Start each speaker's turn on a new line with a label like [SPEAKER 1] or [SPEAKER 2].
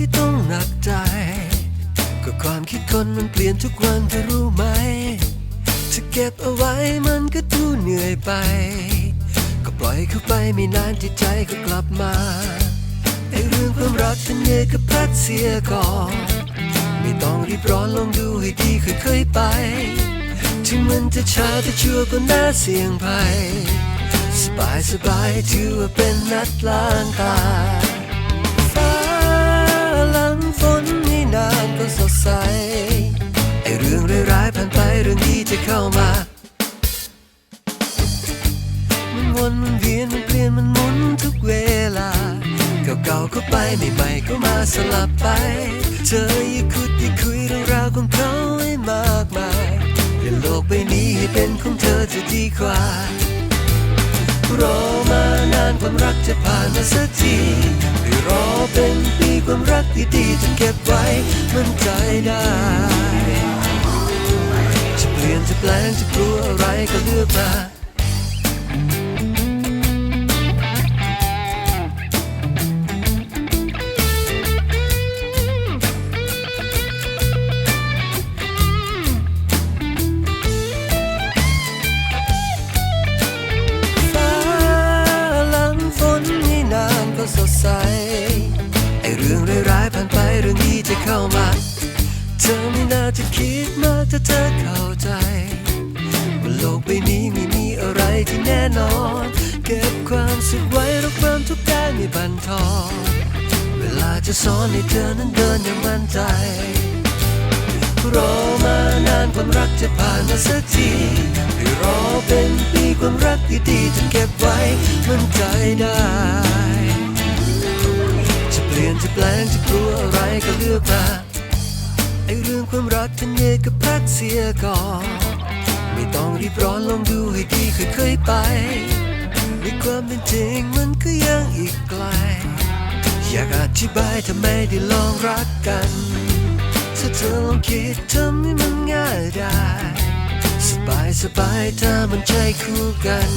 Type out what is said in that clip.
[SPEAKER 1] ไม่ต้องหนักใจ ก็ความคิดคนมันเปลี่ยนทุกวันเธอรู้ไหมถ้าเก็บเอาไว้มันก็ดูเหนื่อยไป ก็ปล่อยเข้าไปไม่นานจิตใจก็กลับมาไอเรื่องความรักทันเยก็พักเสียก่อนไม่ต้องรีบร้อนลองดูให้ดีค่อยๆไปถึงมันจะช้าแต่ชัวร์ก็น่าเสี่ยงภัยสบายสบายถือว่าเป็นนัดล้างตา ใส ไอเรื่องร้ายๆผ่านไปเรื่องดีจะเข้ามา มันวนมันเวียนมันเปลี่ยนมันหมุนทุกเวลา เก่าๆก็ไปใหม่ๆก็มาสลับไปเธออย่าคุดอย่าคุยเรื่องราวของเขาให้มากมายเปลี่ยนโลกใบนี้ให้เป็นของเธอจะดีกว่ารอมานานความรักจะผ่านมาสักทีไม่รอเป็น ความรักดีๆจนเก็บไว้มันใจได้ จะเปลี่ยนจะแปลงจะกลัวอะไรก็เลือกมาฟ้าหลังฝนไม่นานก็สดใส เข้ามา เธอไม่น่าจะคิดมากถ้าเธอเข้าใจว่าโลกใบนี้ไม่มีอะไรที่แน่นอน เก็บความสุขไว้รับความทุกข์ได้ไม่บันทอนเวลาจะสอนให้เธอนั้นเดินอย่างมั่นใจรอมานานความรักจะผ่านมาสักทีให้รอเป็นปีความรักดีๆจนเก็บไว้มันใจได้ จะเปลี่ยนจะแปลงจะกลัวอะไร ก็เลือกมาไอเรื่องความรักทันเยก็พักเสียก่อน ไม่ต้องรีบร้อนลองดูให้ดีค่อยๆไปในความเป็นจริงมันก็ยังอีกไกล อยากอธิบายถ้าไมได้ลองรักกันถ้าเธอลองคิดทำให้มันง่ายได้ สบายสบายถ้ามันใจคู่กัน